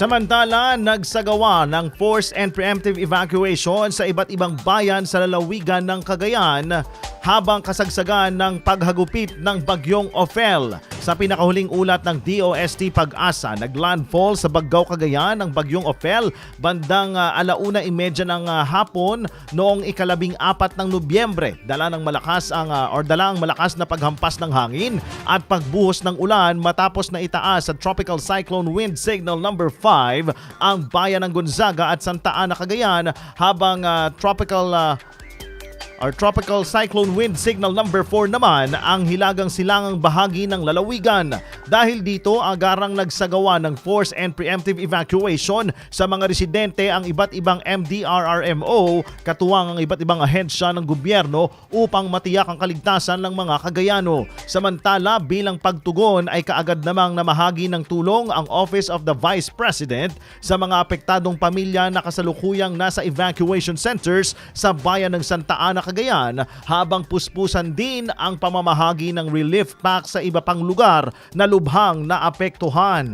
Samantala, nagsagawa ng forced and preemptive evacuation sa iba't ibang bayan sa lalawigan ng Cagayan habang kasagsagan ng paghagupit ng bagyong Ophel. Sa pinakahuling ulat ng DOST Pag-asa, naglandfall sa Baggao, Cagayan ang bagyong Ophel bandang uh, alauna imedya ng ah, hapon noong ikalabing apat ng Nobyembre. Dala ng malakas ang ah, or dala ang malakas na paghampas ng hangin at pagbuhos ng ulan matapos na itaas sa Tropical Cyclone Wind Signal number 5 ang bayan ng Gonzaga at Santa Ana, Cagayan habang ah, tropical ah, or Tropical Cyclone Wind Signal number 4 naman ang hilagang silangang bahagi ng lalawigan. Dahil dito, agarang nagsagawa ng force and preemptive evacuation sa mga residente ang iba't ibang MDRRMO, katuwang ang iba't ibang ahensya ng gobyerno upang matiyak ang kaligtasan ng mga Kagayano. Samantala, bilang pagtugon ay kaagad namang namahagi ng tulong ang Office of the Vice President sa mga apektadong pamilya na kasalukuyang nasa evacuation centers sa bayan ng Santa Ana, Cagayan habang puspusan din ang pamamahagi ng relief pack sa iba pang lugar na lubhang naapektuhan.